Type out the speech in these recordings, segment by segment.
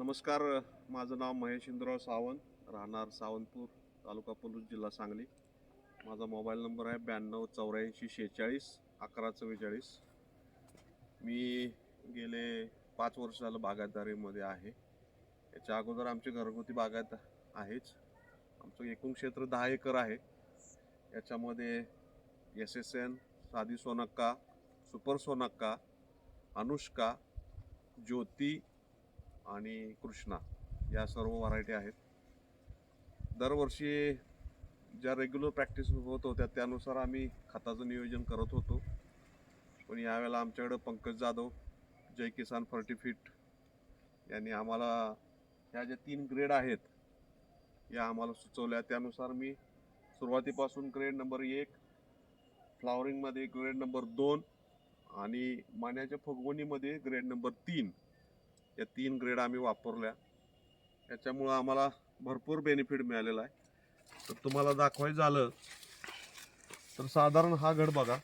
नमस्कार माझं नाव महेश इंद्रराव सावंत राहणार सावंतपूर तालुका पलूस जिल्हा सांगली. माझा मोबाईल नंबर आहे ब्याण्णव चौऱ्याऐंशी शेहेचाळीस अकरा चव्वेचाळीस. मी गेले पाच वर्ष झालं बागायतदारीमध्ये आहे. याच्या अगोदर आमची घरगुती बागायत आहेच. आमचं एकूण क्षेत्र दहा एकर आहे. याच्यामध्ये एस एस एन साधी सोनक्का सुपर सोनक्का अनुष्का ज्योती आणि कृष्णा या सर्व व्हरायटी आहेत. दरवर्षी ज्या रेग्युलर प्रॅक्टिस होत होत्या त्यानुसार आम्ही खताचं नियोजन करत होतो. पण यावेळेला आमच्याकडं पंकज जाधव जय किसान फर्टिफिट यांनी आम्हाला ह्या ज्या तीन ग्रेड आहेत या आम्हाला सुचवल्या. त्यानुसार मी सुरुवातीपासून ग्रेड नंबर एक फ्लावरिंगमध्ये ग्रेड नंबर दोन आणि मान्याच्या फुगवणीमध्ये ग्रेड नंबर तीन या तीन ग्रेड आम्ही वापरल्या. याच्यामुळं आम्हाला भरपूर बेनिफिट मिळालेला आहे. तर तुम्हाला दाखवायचं झालं तर साधारण हा घड बघा.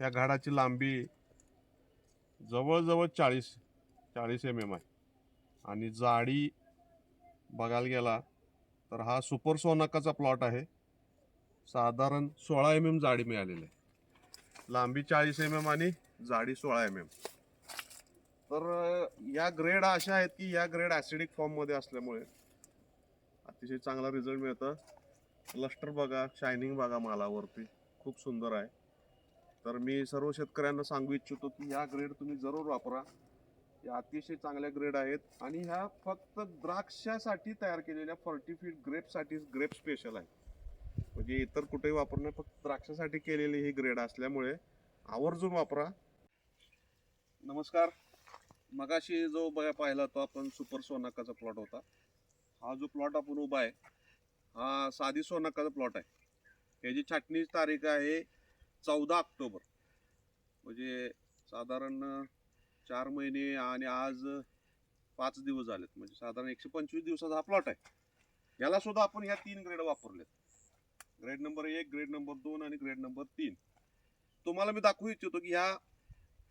या घाडाची लांबी जवळजवळ चाळीस चाळीस एम एम आहे. आणि जाडी बघायला गेला तर हा सुपर सोनाकाचा प्लॉट आहे. साधारण सोळा एम एम जाडी मिळालेली आहे. लांबी चाळीस एम एम आणि जाडी सोळा एम एम तर या ग्रेड अशा आहेत की या ग्रेड ॲसिडिक फॉर्ममध्ये असल्यामुळे अतिशय चांगला रिझल्ट मिळतं. लस्टर बघा शायनिंग बघा मालावरती. खूप सुंदर आहे. तर मी सर्व शेतकऱ्यांना सांगू इच्छितो की ह्या ग्रेड तुम्ही जरूर वापरा. या अतिशय चांगल्या ग्रेड आहेत. आणि ह्या फक्त द्राक्षासाठी तयार केलेल्या फर्टिफिट ग्रेपसाठी ग्रेप स्पेशल आहे म्हणजे इतर कुठेही वापरणे फक्त द्राक्षासाठी केलेली ही ग्रेड असल्यामुळे आवर्जून वापरा. नमस्कार. मगाशी जो बघा पाहिला तो आपण सुपर सोनाकाचा प्लॉट होता. हा जो प्लॉट आपण उभा आहे हा साधी सोनाकाचा प्लॉट आहे. याची छाटणीची तारीख आहे चौदा ऑक्टोबर. म्हणजे साधारण चार महिने आणि आज पाच दिवस झालेत. म्हणजे साधारण एकशे पंचवीस दिवसाचा हा प्लॉट आहे. याला सुद्धा आपण ह्या तीन ग्रेड वापरलेत. ग्रेड नंबर एक ग्रेड नंबर दोन आणि ग्रेड नंबर तीन. तुम्हाला मी दाखवू इच्छितो की ह्या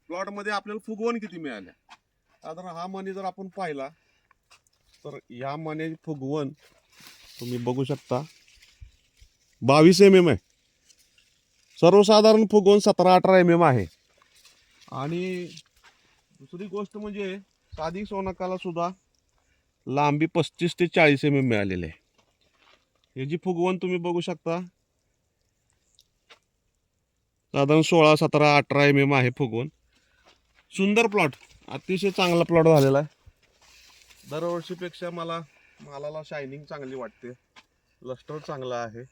प्लॉटमध्ये आपल्याला फुगवण किती मिळाल्या? साधारण हा मणी जर आपण पाहिला तर या मण्याची फुगवण तुम्ही बघू शकता. बावीस एम एम आहे. सर्वसाधारण फुगवण सतरा अठरा एम एम आहे. आणि दुसरी गोष्ट म्हणजे साधी सोनकाला सुद्धा लांबी पस्तीस ते चाळीस एम एम मिळालेली आहे. याची फुगवण तुम्ही बघू शकता साधारण सोळा सतरा अठरा एम एम आहे फुगवण. सुंदर प्लॉट अतिशय चांगला प्लॉट झालेला आहे. दरवर्षीपेक्षा मला मालाला शायनिंग चांगली वाटते. लस्टर चांगला आहे.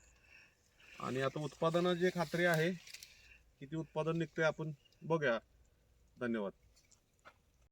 आणि आता उत्पादनाची खात्री आहे किती उत्पादन निघते आपण बघूया. धन्यवाद.